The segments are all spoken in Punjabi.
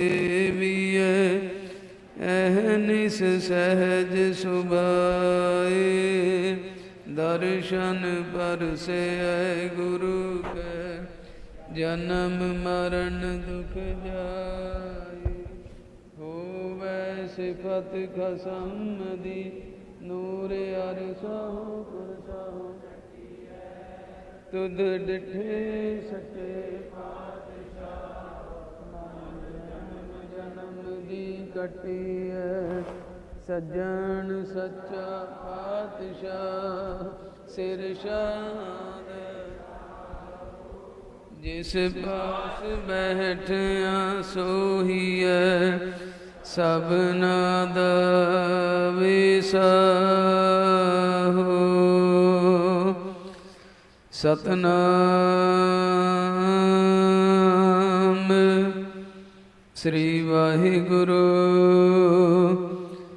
ਦੇਵੀਐ ਐਹਨਿਸ ਸਹਿਜ ਸੁਭਾਏ। ਦਰਸ਼ਨ ਪਰਸੈ ਗੁਰੂ ਕੈ, ਜਨਮ ਮਰਨ ਦੁਖ ਜਾਏ। ਹੋਵੈ ਸਿਫਤ ਖਸਮ ਦੀ, ਨੂਰ ਅਰਸਹੁ ਪੁਰਸਹੁ। ਤੁਧ ਡਿਠੇ ਸਕੇ ਜਨਮ ਦੀ ਕਟਿਐ ਸੱਜਣ ਸੱਚਾ ਪਾਤਸ਼ਾਹ, ਸਿਰ ਸ਼ਾਦ ਜਿਸ ਪਾਸ ਬੈਠਿਆ ਸੋਹੀਐ ਸਭਨਾ ਦਾ ਵਿਸਾਹੋ ਸਤਨਾਮ ਸ੍ਰੀ ਵਾਹਿਗੁਰੂ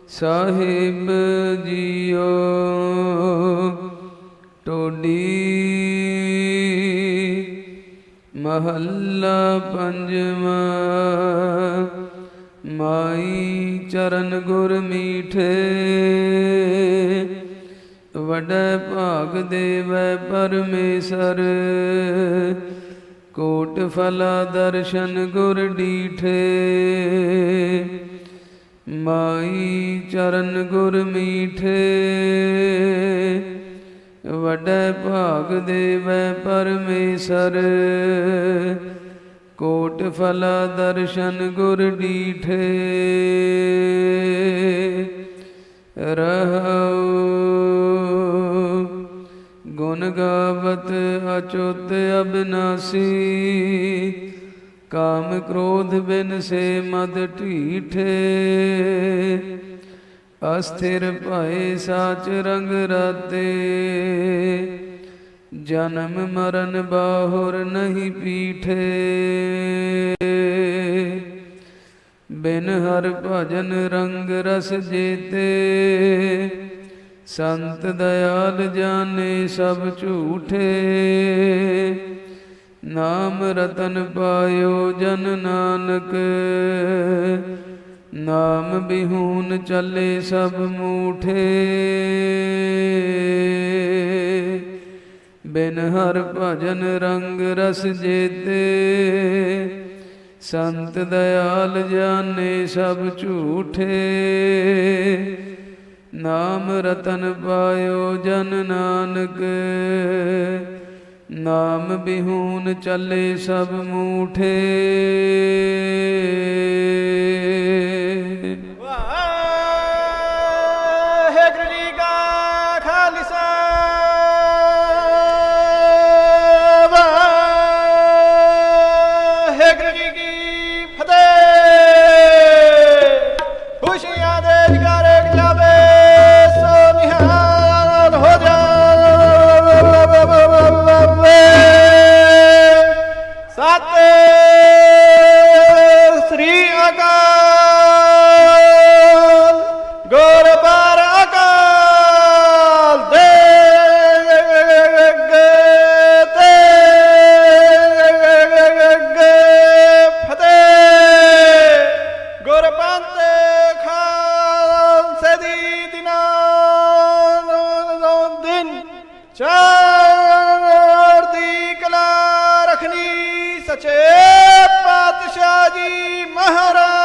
ਸਾਹਿਬ ਜੀਓ। ਟੋਡੀ ਮਹੱਲਾ ਪੰਜਵਾਂ। ਮਾਈ ਚਰਨ ਗੁਰ ਮੀਠੇ। ਵਡੈ ਭਾਗ ਦੇਵੈ ਪਰਮੇਸ਼ਰ। ਕੋਟ ਫਲਾ ਦਰਸ਼ਨ ਗੁਰ ਡੀਠੇ। ਮਾਈ ਚਰਨ ਗੁਰ ਮੀਠੇ। ਵਡੈ ਭਾਗ ਦੇਵੈ ਪਰਮੇਸ਼ਰ। ਕੋਟ ਫਲਾ ਦਰਸ਼ਨ ਗੁਰ ਡੀਠੇ। ਅਚੁੱਤ ਅਬਨਾਸੀ, ਕਾਮ ਕ੍ਰੋਧ ਬਿਨ ਸੇ ਮਦ ਢੀਠੇ। ਅਸਥਿਰ ਭਏ ਸਾਚ ਰੰਗ ਰਾਤੇ, ਜਨਮ ਮਰਨ ਬਾਹੁਰ ਨਹੀਂ ਪੀਠੇ। ਬਿਨ ਹਰ ਭਜਨ ਰੰਗ ਰਸ ਜੀਤੇ ਸੰਤ ਦਇਆਲ ਜਾਣੇ ਸਭ ਝੂਠੇ। ਨਾਮ ਰਤਨ ਪਾਇਓ ਜਨ ਨਾਨਕ। ਨਾਮ ਬਿਹੂਨ ਚੱਲੇ ਸਭ ਮੂਠੇ। ਬਿਨ ਹਰ ਭਜਨ ਰੰਗ ਰਸ ਜੀਤੇ। ਸੰਤ ਦਇਆਲ ਜਾਣੇ ਸਭ ਝੂਠੇ। ਰਤਨ ਪਾਇਓ ਜਨ ਨਾਨਕ। ਨਾਮ ਬਿਹੂਨ ਚੱਲੇ ਸਭ ਮੂਠੇ। ਚੜ੍ਹਦੀ ਕਲਾ ਰਖਣੀ ਸਚੇ ਪਾਤਸ਼ਾਹ ਜੀ ਮਹਾਰਾਜ।